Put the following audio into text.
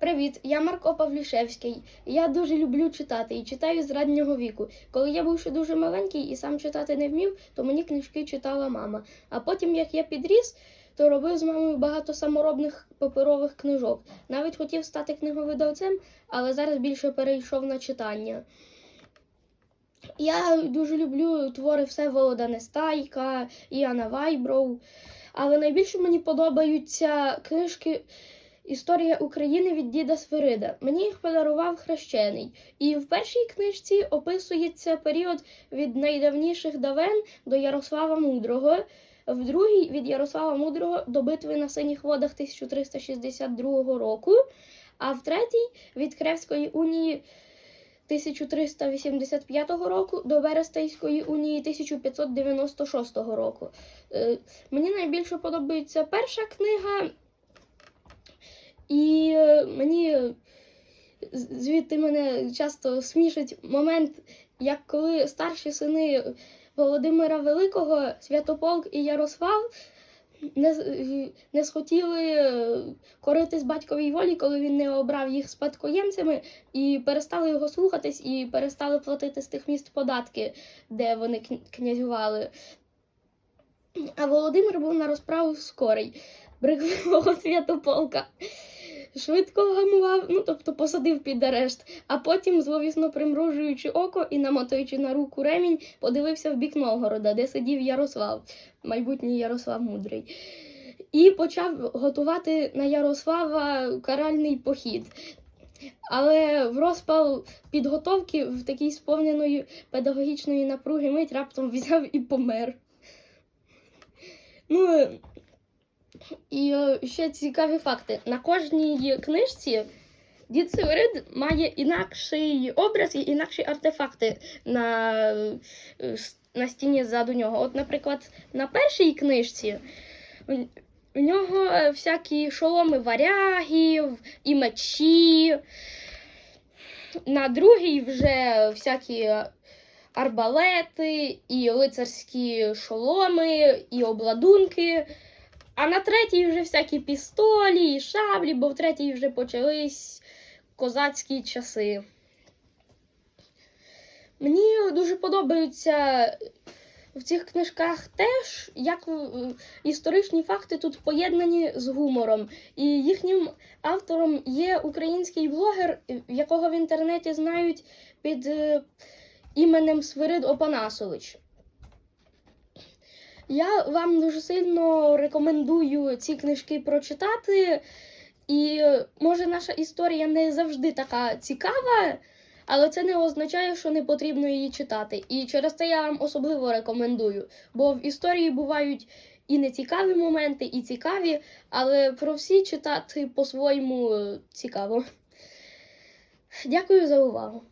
Привіт, я Марко Павлішевський. Я дуже люблю читати і читаю з раннього віку. Коли я був ще дуже маленький і сам читати не вмів, то мені книжки читала мама. А потім, як я підріс, то робив з мамою багато саморобних паперових книжок. Навіть хотів стати книговидавцем, але зараз більше перейшов на читання. Я дуже люблю твори Всеволода Нестайка, Іана Вайброу. Але найбільше мені подобаються книжки Історія України від діда Свирида. Мені їх подарував хрещений. І в першій книжці описується період від найдавніших давен до Ярослава Мудрого, в другій від Ярослава Мудрого до битви на синіх водах 1362 року, а в третій від Кревської унії 1385 року до Берестейської унії 1596 року. Е, Мені найбільше подобається перша книга, і е, мені звідти мене часто смішить момент, як коли старші сини Володимира Великого, Святополк і Ярослав не, не схотіли е, коритись батьковій волі, коли він не обрав їх спадкоємцями, і перестали його слухатись, і перестали платити з тих міст податки, де вони князювали. А Володимир був на розправу скорий, брехливого святополка. Швидко гамував, ну тобто посадив під арешт, а потім, зловісно примружуючи око і намотуючи на руку ремінь, подивився в бік Новгорода, де сидів Ярослав, майбутній Ярослав Мудрий, і почав готувати на Ярослава каральний похід. Але в розпал підготовки в такій сповненої педагогічної напруги мить раптом взяв і помер. Ну, і е, ще цікаві факти. На кожній книжці дід Северид має інакший образ і інакші артефакти на, е, на стіні ззаду нього. От, наприклад, на першій книжці в нього е, всякі шоломи варягів і мечі. На другій вже всякі арбалети, і лицарські шоломи, і обладунки. А на третій вже всякі пістолі і шаблі, бо в третій вже почались козацькі часи. Мені дуже подобаються в цих книжках теж, як історичні факти тут поєднані з гумором. І їхнім автором є український блогер, якого в інтернеті знають під е, іменем Свирид Опанасович. Я вам дуже сильно рекомендую ці книжки прочитати. І може наша історія не завжди така цікава, але це не означає, що не потрібно її читати. І через це я вам особливо рекомендую. Бо в історії бувають і нецікаві моменти, і цікаві, але про всі читати по-своєму цікаво. Дякую за увагу.